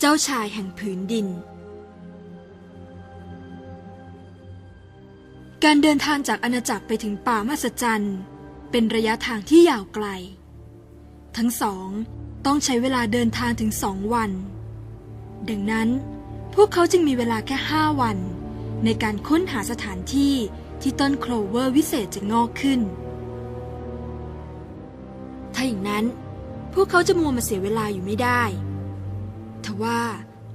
เจ้าชายแห่งผืนดิน การเดินทางจากอาณาจักรไปถึงป่ามหัศจรรย์เป็นระยะทางที่ยาวไกล ทั้งสองต้องใช้เวลาเดินทางถึงสองวัน ดังนั้นพวกเขาจึงมีเวลาแค่ห้าวัน ในการค้นหาสถานที่ที่ต้นโคลเวอร์วิเศษจะงอกขึ้น ถ้าอย่างนั้นพวกเขาจะมัวมาเสียเวลาอยู่ไม่ได้ ทว่า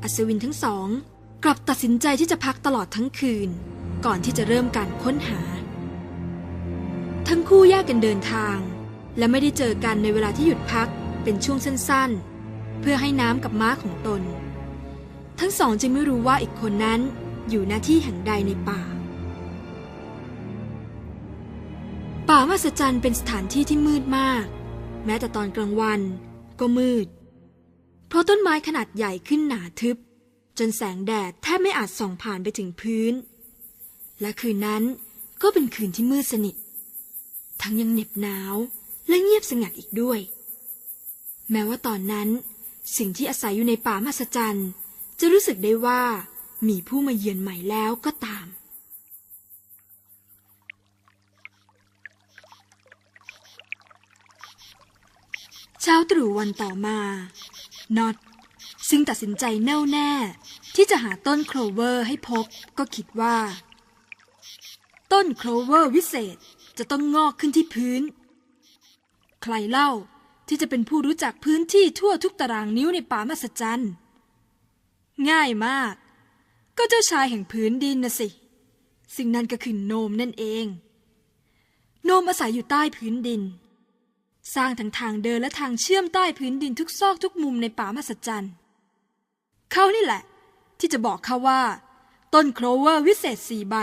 อัศวินทั้งสอง กลับตัดสินใจที่จะพักตลอดทั้งคืน ก่อนที่จะเริ่มการค้นหา ทั้งคู่แยกกันเดินทาง และไม่ได้เจอกันในเวลาที่หยุดพักเป็นช่วงสั้นๆ เพื่อให้น้ำกับม้าของตน ทั้งสองจึงไม่รู้ว่าอีกคนนั้นอยู่หน้าที่แห่งใดในป่า ป่ามหัศจรรย์เป็นสถานที่ที่มืดมาก แม้แต่ตอนกลางวันก็มืด เพราะต้นไม้ขนาดใหญ่ขึ้นหนาทึบ จนแสงแดดแทบไม่อาจส่องผ่านไปถึงพื้น และคืนนั้นก็เป็นคืนที่มืดสนิท ทั้งยังเหน็บหนาวและเงียบสงัดอีกด้วย แม้ว่าตอนนั้น สิ่งที่อาศัยอยู่ในป่ามหัศจรรย์ จะรู้สึกได้ว่ามีผู้มาเยือนใหม่แล้วก็ตามเช้าตรู่วันต่อมา น็อตซึ่งตัดสินใจแน่วแน่ ที่จะหาต้นโคลเวอร์ให้พบก็คิดว่า ต้นโคลเวอร์วิเศษจะต้องงอกขึ้นที่พื้น ใครเล่าที่จะเป็นผู้รู้จักพื้นที่ทั่วทุกตารางนิ้วในป่ามหัศจรรย์ง่ายมาก ก็เจ้าชายแห่งพื้นดินนะสิสิ่งนั้นก็คือโนมนั่นเอง โนมอาศัยอยู่ใต้พื้นดิน สร้างทั้งทางเดินและทางเชื่อมใต้พื้นดินทุกซอกทุกมุมในป่ามหัศจรรย์เขานี่แหละ ที่จะบอกเขาว่า ต้นโคลเวอร์วิเศษสี่ใบ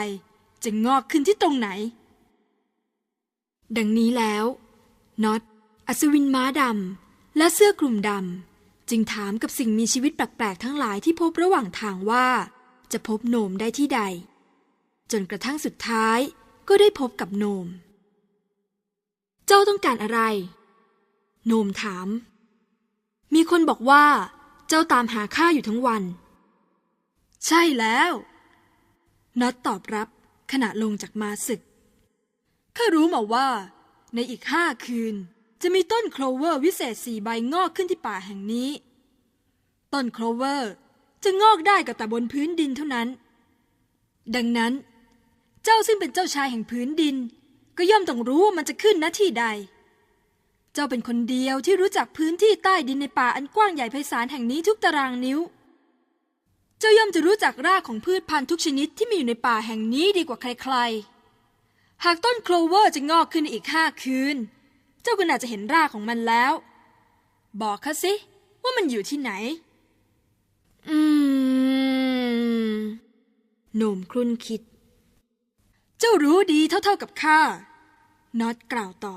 จะงอกขึ้นที่ตรงไหน ดังนี้แล้วน็อตอัศวินม้าดำและเสื้อกลุ่มดำจึงถามกับสิ่งมีชีวิตแปลกๆทั้งหลายที่พบระหว่างทางว่า จะพบโหนมได้ที่ใด จนกระทั่งสุดท้ายก็ได้พบกับโหนม เจ้าต้องการอะไร โนมถาม มีคนบอกว่า เจ้าตามหาข้าอยู่ทั้งวัน ใช่แล้วน็อตตอบรับขณะลงจากมาศึก ข้ารู้มาว่า ในอีกห้าคืน จะมีต้นโคลเวอร์วิเศษสี่ใบงอกขึ้นที่ป่าแห่งนี้ ต้นโคลเวอร์จะงอกได้ก็แต่บนพื้นดินเท่านั้น ดังนั้น เจ้าซึ่งเป็นเจ้าชายแห่งพื้นดิน ก็ย่อมต้องรู้ว่ามันจะขึ้นณที่ใด เจ้าเป็นคนเดียวที่รู้จักพื้นที่ใต้ดินในป่าอันกว้างใหญ่ไพศาลแห่งนี้ทุกตารางนิ้ว เจ้าย่อมจะรู้จักรากของพืชพันธุ์ทุกชนิดที่มีอยู่ในป่าแห่งนี้ดีกว่าใครๆ หากต้นโคลเวอร์จะงอกขึ้นอีกห้าคืน เจ้าก็น่าจะเห็นรากของมันแล้ว บอกข้าสิว่ามันอยู่ที่ไหน อืมโหนมครุ่นคิด เจ้ารู้ดีเท่าๆกับข้า น็อตกล่าวต่อ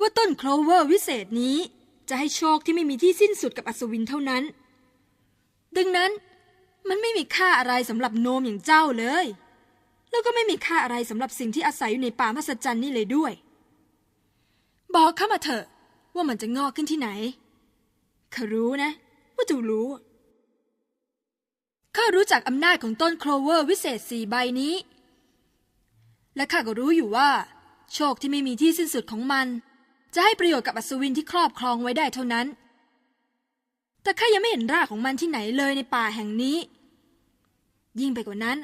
ว่าต้นโคลเวอร์วิเศษนี้จะให้โชคที่ไม่มีที่สิ้นสุดกับอัศวินเท่านั้น ดังนั้นมันไม่มีค่าอะไรสำหรับโนมอย่างเจ้าเลย แล้วก็ไม่มีค่าอะไรสำหรับสิ่งที่อาศัยอยู่ในป่ามหัศจรรย์นี่เลยด้วย บอกข้ามาเถอะว่ามันจะงอกขึ้นที่ไหนข้ารู้นะ ว่าเจ้ารู้ข้ารู้จักอำนาจของต้นโคลเวอร์วิเศษสี่ใบนี้ และข้าก็รู้อยู่ว่า โชคที่ไม่มีที่สิ้นสุดของมัน จะให้ประโยชน์กับอัศวินที่ครอบครองไว้ได้เท่านั้น แต่ข้ายังไม่เห็นรากของมันที่ไหนเลยในป่าแห่งนี้ ยิ่งไปกว่านั้น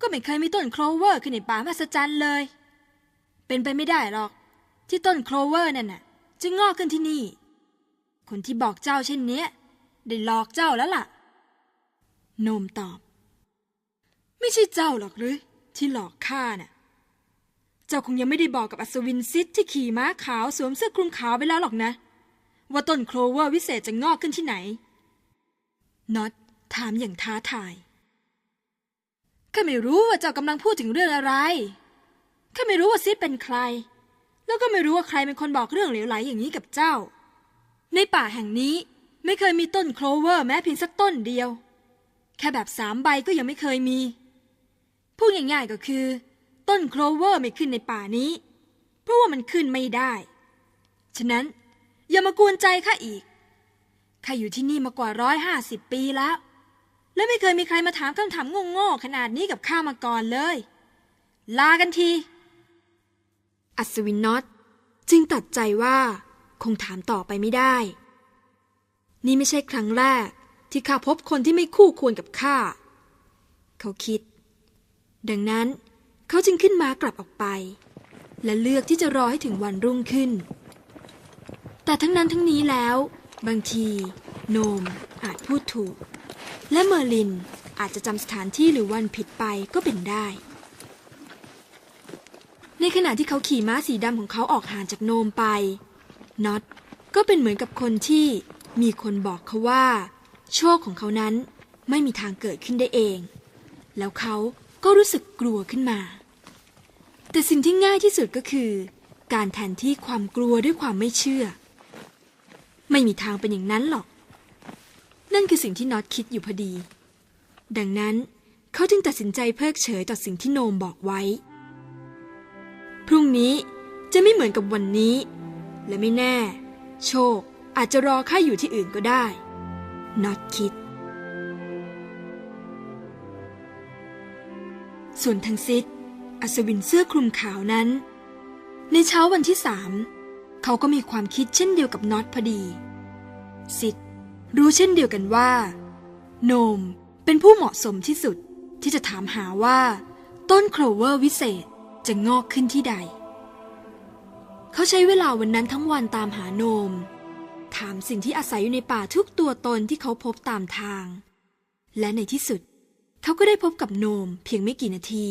ก็ไม่เคยมีต้นโคลเวอร์ขึ้นในป่ามหัศจรรย์เลย เป็นไปไม่ได้หรอก ที่ต้นโคลเวอร์นั่นน่ะจะงอกขึ้นที่นี่ คนที่บอกเจ้าเช่นเนี้ยได้หลอกเจ้าแล้วล่ะ โนมตอบ ไม่ใช่เจ้าหรอกหรือ ที่หลอกข้าน่ะ เจ้าคงยังไม่ได้บอกกับอัศวินซิดที่ขี่ม้าขาวสวมเสื้อคลุมขาวไปแล้วหรอกนะ ว่าต้นโคลเวอร์วิเศษจะงอกขึ้นที่ไหนน็อตถามอย่างท้าทายข้าไม่รู้ว่าเจ้ากำลังพูดถึงเรื่องอะไรข้าไม่รู้ว่าซิดเป็นใคร แล้วก็ไม่รู้ว่าใครเป็นคนบอกเรื่องเหลวไหลอย่างนี้กับเจ้า ในป่าแห่งนี้ไม่เคยมีต้นโคลเวอร์แม้เพียงสักต้นเดียว แค่แบบสามใบก็ยังไม่เคยมี พูดง่ายๆก็คือ ต้นโคลเวอร์ไม่ขึ้นในป่านี้ เพราะว่ามันขึ้นไม่ได้ ฉะนั้นอย่ามากวนใจข้าอีกข้าอยู่ที่นี่มากว่าร้อยห้าสิบปีแล้ว และไม่เคยมีใครมาถามคำถามโง่ๆขนาดนี้กับข้ามาก่อนเลย ลากันที อัศวินน็อตจึงตัดใจว่าคงถามต่อไปไม่ได้ นี่ไม่ใช่ครั้งแรกที่ข้าพบคนที่ไม่คู่ควรกับข้า เขาคิด ดังนั้นเขาจึงขึ้นม้ากลับออกไป และเลือกที่จะรอให้ถึงวันรุ่งขึ้น แต่ทั้งนั้นทั้งนี้แล้ว บางที โนมอาจพูดถูก และเมอร์ลินอาจจะจำสถานที่หรือวันผิดไปก็เป็นได้ ในขณะที่เขาขี่ม้าสีดำของเขาออกห่างจากโนมไปน็อตก็เป็นเหมือนกับคนที่มีคนบอกเขาว่า โชคของเขานั้นไม่มีทางเกิดขึ้นได้เอง แล้วเขา ก็รู้สึกกลัวขึ้นมา แต่สิ่งที่ง่ายที่สุดก็คือ การแทนที่ความกลัวด้วยความไม่เชื่อ ไม่มีทางเป็นอย่างนั้นหรอก นั่นคือสิ่งที่น็อตคิดอยู่พอดี ดังนั้นเขาจึงตัดสินใจเพิกเฉยต่อสิ่งที่โนมบอกไว้ พรุ่งนี้จะไม่เหมือนกับวันนี้ และไม่แน่ โชคอาจจะรอข้าอยู่ที่อื่นก็ได้น็อตคิด ส่วนทางซิดอัศวินเสื้อคลุมขาวนั้น ในเช้าวันที่สามเขาก็มีความคิดเช่นเดียวกับน็อตพอดีซิดรู้เช่นเดียวกันว่า โนมเป็นผู้เหมาะสมที่สุดที่จะถามหาว่า ต้นโคลเวอร์วิเศษจะงอกขึ้นที่ใด เขาใช้เวลาวันนั้นทั้งวันตามหาโนม ถามสิ่งที่อาศัยอยู่ในป่าทุกตัวตนที่เขาพบตามทาง และในที่สุด เขาก็ได้พบกับโนมเพียงไม่กี่นาที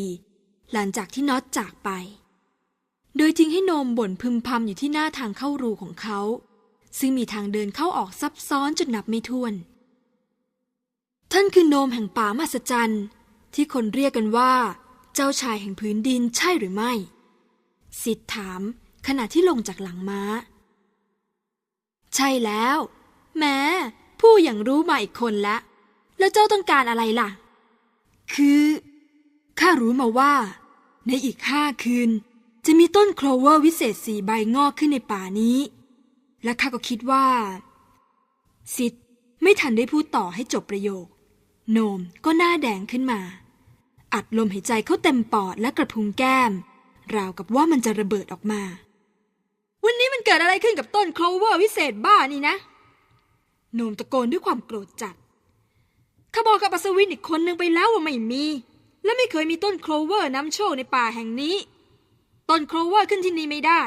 หลังจากที่น็อตจากไป โดยทิ้งให้โนมบ่นพึมพำอยู่ที่หน้าทางเข้ารูของเขา ซึ่งมีทางเดินเข้าออกซับซ้อนจนนับไม่ถ้วน ท่านคือโนมแห่งป่ามหัศจรรย์ที่คนเรียกกันว่า เจ้าชายแห่งพื้นดินใช่หรือไม่สิทธถามขณะที่ลงจากหลังม้า ใช่แล้ว แม้ผู้อย่างรู้มาอีกคนละ แล้วเจ้าต้องการอะไรล่ะ คือข้ารู้มาว่า ในอีกห้าคืน จะมีต้นโคลเวอร์วิเศษสี่ใบงอกขึ้นในป่านี้ และข้าก็คิดว่าซิดไม่ทันได้พูดต่อให้จบประโยค โนมก็หน้าแดงขึ้นมา อัดลมหายใจเข้าเต็มปอดและกระพุ้งแก้ม ราวกับว่ามันจะระเบิดออกมา วันนี้มันเกิดอะไรขึ้นกับต้นโคลเวอร์วิเศษบ้านี่นะ โนมตะโกนด้วยความโกรธจัด ขาบอกกับอัศวินอีกคนนึงไปแล้วว่าไม่มี และไม่เคยมีต้นโคลเวอร์น้ำโชคในป่าแห่งนี้ ต้นโคลเวอร์ขึ้นที่นี่ไม่ได้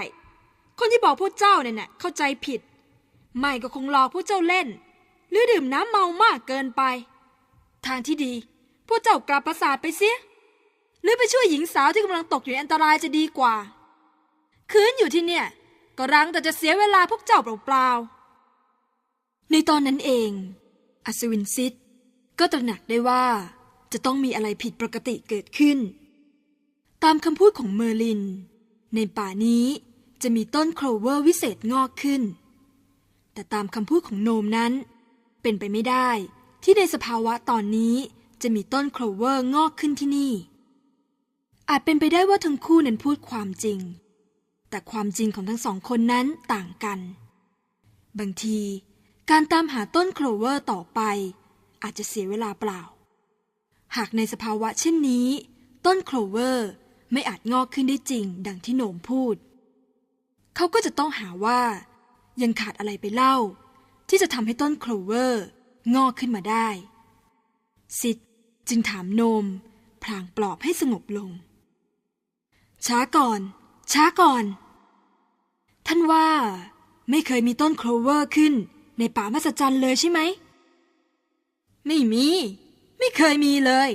คนที่บอกพวกเจ้าเนี่ยน่ะเข้าใจผิด ไม่ก็คงหลอกพวกเจ้าเล่น หรือดื่มน้ำเมามากเกินไป ทางที่ดี พวกเจ้ากลับปราสาทไปเสีย หรือไปช่วยหญิงสาวที่กำลังตกอยู่ในอันตรายจะดีกว่า คืนอยู่ที่เนี่ย ก็รังแต่จะเสียเวลาพวกเจ้าเปล่าๆในตอนนั้นเอง อัศวินซิด ก็ตระหนักได้ว่าจะต้องมีอะไรผิดปกติเกิดขึ้น ตามคำพูดของเมอร์ลิน ในป่านี้จะมีต้นโคลเวอร์วิเศษงอกขึ้น แต่ตามคำพูดของโนมนั้น เป็นไปไม่ได้ที่ในสภาวะตอนนี้จะมีต้นโคลเวอร์งอกขึ้นที่นี่ อาจเป็นไปได้ว่าทั้งคู่นั้นพูดความจริง แต่ความจริงของทั้งสองคนนั้นต่างกัน บางทีการตามหาต้นโคลเวอร์ต่อไป อาจจะเสียเวลาเปล่า หากในสภาวะเช่นนี้ ต้นโคลเวอร์ไม่อาจงอกขึ้นได้จริง ดังที่โหนมพูด เขาก็จะต้องหาว่า ยังขาดอะไรไปเล่า ที่จะทำให้ต้นโคลเวอร์ งอกขึ้นมาได้ซิดจึงถามโนม พลางปลอบให้สงบลง ช้าก่อน ช้าก่อน ท่านว่า ไม่เคยมีต้นโคลเวอร์ขึ้นในป่ามหัศจรรย์เลยใช่ไหม ไม่มี ไม่เคยมีเลย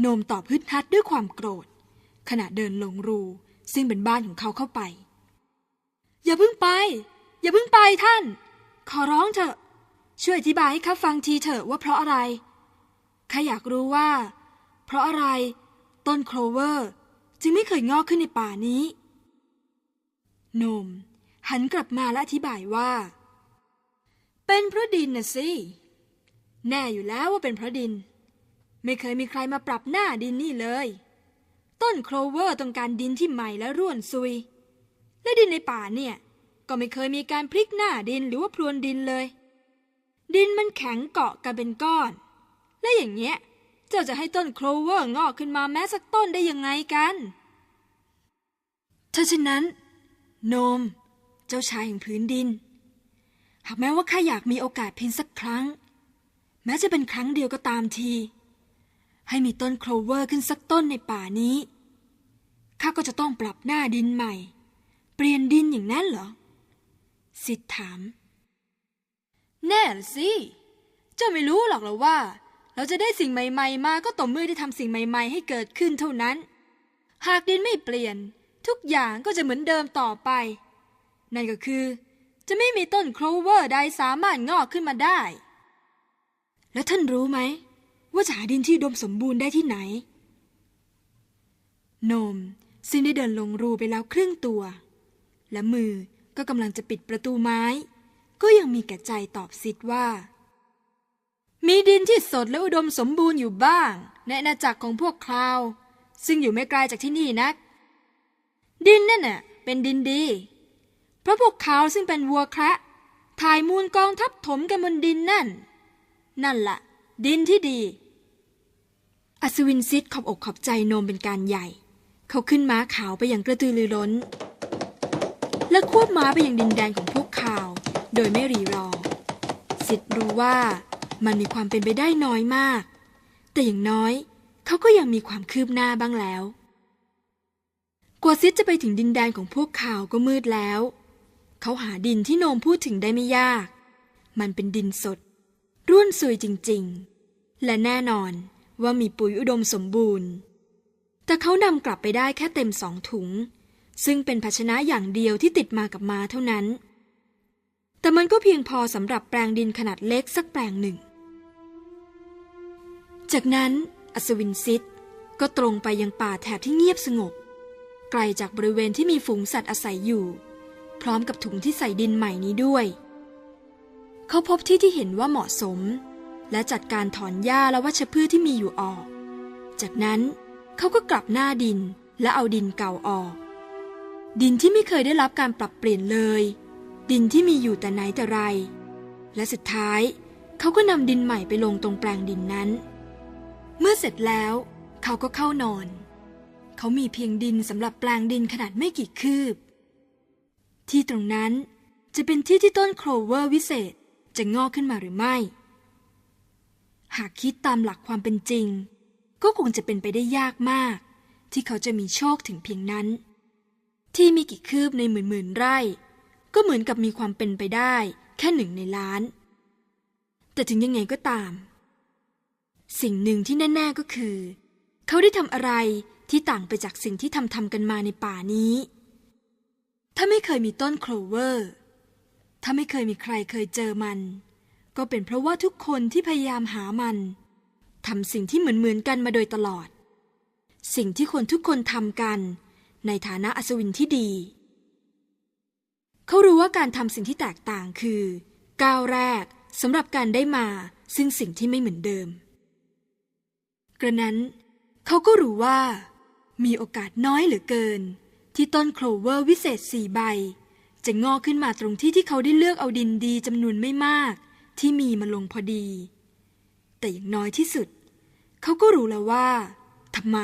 โนมตอบฮึดฮัดด้วยความโกรธ ขณะเดินลงรู ซึ่งเป็นบ้านของเขาเข้าไป อย่าเพิ่งไป อย่าเพิ่งไปท่าน ขอร้องเถอะ ช่วยอธิบายให้ข้าฟังทีเถอะว่าเพราะอะไรข้าอยากรู้ว่า เพราะอะไร ต้นโคลเวอร์ จึงไม่เคยงอกขึ้นในป่านี้ โนม หันกลับมาและอธิบายว่า เป็นเพราะดินน่ะสิ แน่อยู่แล้วว่าเป็นพระดิน ไม่เคยมีใครมาปรับหน้าดินนี่เลย ต้นโคลเวอร์ต้องการดินที่ใหม่และร่วนซุย และดินในป่าเนี่ย ก็ไม่เคยมีการพลิกหน้าดินหรือว่าพรวนดินเลย ดินมันแข็งเกาะกันเป็นก้อน และอย่างเงี้ยเจ้าจะให้ต้นโคลเวอร์งอกขึ้นมาแม้สักต้นได้ยังไงกันถ้าเช่นนั้น โนม เจ้าชายแห่งพื้นดิน หากแม้ว่าข้าอยากมีโอกาสเพียงสักครั้ง ม้จะเป็นครั้งเดียวก็ตามที ให้มีต้นโคลเวอร์ขึ้นสักต้นในป่านี้ ข้าก็จะต้องปรับหน้าดินใหม่ เปลี่ยนดินอย่างนั้นเหรอ สิทธถาม แน่สิ เจ้าไม่รู้หรอกหรอว่า เราจะได้สิ่งใหม่ๆ มาก็ต่อเมื่อได้ทำสิ่งใหม่ ๆ ให้เกิดขึ้นเท่านั้น หากดินไม่เปลี่ยน ทุกอย่างก็จะเหมือนเดิมต่อไป นั่นก็คือ จะไม่มีต้นโคลเวอร์ใดสามารถงอกขึ้นมาได้ แล้วท่านรู้ไหม ว่าจะหาดินที่อุดมสมบูรณ์ได้ที่ไหน โนมซึ่งได้เดินลงรูไปแล้วครึ่งตัว และมือก็กำลังจะปิดประตูไม้ ก็ยังมีแก่ใจตอบซิดว่า มีดินที่สดและอุดมสมบูรณ์อยู่บ้าง ในอาณาจักรของพวกคราว ซึ่งอยู่ไม่ไกลจากที่นี่นัก ดินนั่นน่ะเป็นดินดี เพราะพวกเขาซึ่งเป็นวัวแคระถ่ายมูลกองทับถมกันบนดินนั่น นั่นละ่ะ ดินที่ดี อัศวินซิดขอบอกขอบใจโนมเป็นการใหญ่ เขาขึ้นม้าขาวไปอย่างกระตือรือร้น และควบม้าไปยังดินแดนของพวกข่าว โดยไม่รีรอสิทธิ์รู้ว่ามันมีความเป็นไปได้น้อยมาก แต่อย่างน้อยเขาก็ยังมีความคืบหน้าบ้างแล้ว กว่าซิดจะไปถึงดินแดนของพวกข่าวก็มืดแล้ว เขาหาดินที่โนมพูดถึงได้ไม่ยาก มันเป็นดินสด ร่วนซุยจริง ๆ และแน่นอนว่ามีปุ๋ยอุดมสมบูรณ์ แต่เขานำกลับไปได้แค่เต็มสองถุง ซึ่งเป็นภาชนะอย่างเดียวที่ติดมากับมาเท่านั้น แต่มันก็เพียงพอสำหรับแปลงดินขนาดเล็กสักแปลงหนึ่ง จากนั้นอัศวินซิดก็ตรงไปยังป่าแถบที่เงียบสงบ ไกลจากบริเวณที่มีฝูงสัตว์อาศัยอยู่ พร้อมกับถุงที่ใส่ดินใหม่นี้ด้วย เขาพบที่ที่เห็นว่าเหมาะสม และจัดการถอนหญ้าและวัชพืชที่มีอยู่ออก จากนั้นเขาก็กลับหน้าดินและเอาดินเก่าออก ดินที่ไม่เคยได้รับการปรับเปลี่ยนเลย ดินที่มีอยู่แต่ไหนแต่ไร และสุดท้ายเขาก็นำดินใหม่ไปลงตรงแปลงดินนั้น เมื่อเสร็จแล้วเขาก็เข้านอน เขามีเพียงดินสำหรับแปลงดินขนาดไม่กี่คืบ ที่ตรงนั้นจะเป็นที่ที่ต้นโคลเวอร์วิเศษ จะงอกขึ้นมาหรือไม่ หากคิดตามหลักความเป็นจริง ก็คงจะเป็นไปได้ยากมาก ที่เขาจะมีโชคถึงเพียงนั้น ที่มีกี่คืบในหมื่นหมื่นไร่ ก็เหมือนกับมีความเป็นไปได้ แค่หนึ่งในล้าน แต่ถึงยังไงก็ตาม สิ่งหนึ่งที่แน่ ๆก็คือ เขาได้ทำอะไรที่ต่างไปจากสิ่งที่ทำทำกันมาในป่านี้ ถ้าไม่เคยมีต้นโคลเวอร์ ถ้าไม่เคยมีใครเคยเจอมัน ก็เป็นเพราะว่าทุกคนที่พยายามหามันทำสิ่งที่เหมือนๆกันมาโดยตลอด สิ่งที่คนทุกคนทำกัน ในฐานะอัศวินที่ดี เขารู้ว่าการทำสิ่งที่แตกต่างคือ ก้าวแรกสำหรับการได้มาซึ่งสิ่งที่ไม่เหมือนเดิม กระนั้น เขาก็รู้ว่า มีโอกาสน้อยเหลือเกิน ที่ต้นโคลเวอร์วิเศษสี่ใบ จะงอกขึ้นมาตรงที่ที่เขาได้เลือกเอาดินดีจำนวนไม่มาก ที่มีมาลงพอดี แต่อย่างน้อยที่สุด เขาก็รู้แล้วว่าทำไม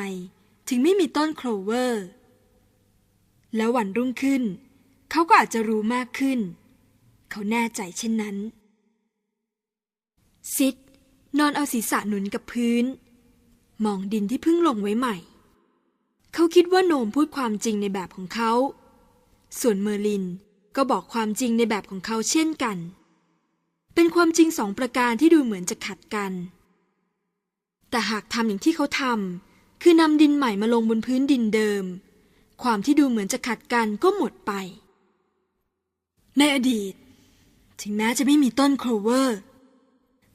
ถึงไม่มีต้นโคลเวอร์ แล้ววันรุ่งขึ้น เขาก็อาจจะรู้มากขึ้น เขาแน่ใจเช่นนั้น ซิดนอนเอาศีรษะหนุนกับพื้น มองดินที่เพิ่งลงไว้ใหม่ เขาคิดว่าโนมพูดความจริงในแบบของเขา ส่วนเมอร์ลินก็บอกความจริงในแบบของเขาเช่นกัน เป็นความจริงสองประการที่ดูเหมือนจะขัดกัน แต่หากทำอย่างที่เขาทำคือนำดินใหม่มาลงบนพื้นดินเดิม ความที่ดูเหมือนจะขัดกันก็หมดไป ในอดีต ถึงแม้จะไม่มีต้นโคลเวอร์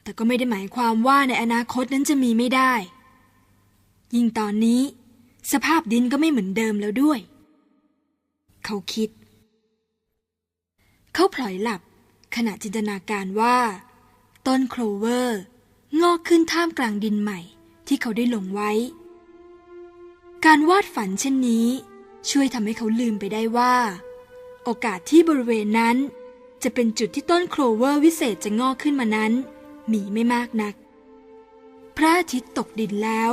แต่ก็ไม่ได้หมายความว่าในอนาคตนั้นจะมีไม่ได้ ยิ่งตอนนี้ สภาพดินก็ไม่เหมือนเดิมแล้วด้วย เขาคิด เขาพลอยหลับขณะจินตนาการว่า ต้นโคลเวอร์ งอกขึ้นท่ามกลางดินใหม่ที่เขาได้ลงไว้ การวาดฝันเช่นนี้ ช่วยทำให้เขาลืมไปได้ว่า โอกาสที่บริเวณนั้น จะเป็นจุดที่ต้นโคลเวอร์วิเศษจะงอกขึ้นมานั้น มีไม่มากนัก พระอาทิตย์ตกดินแล้ว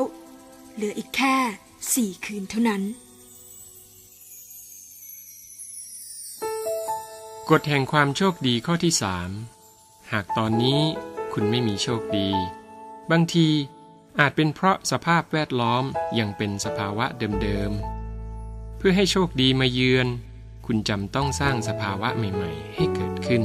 เหลืออีกแค่สี่คืนเท่านั้น กฎแห่งความโชคดีข้อที่สามหากตอนนี้คุณไม่มีโชคดี บางทีอาจเป็นเพราะสภาพแวดล้อมยังเป็นสภาวะเดิมๆ เพื่อให้โชคดีมาเยือน คุณจำต้องสร้างสภาวะใหม่ ๆ ให้เกิดขึ้น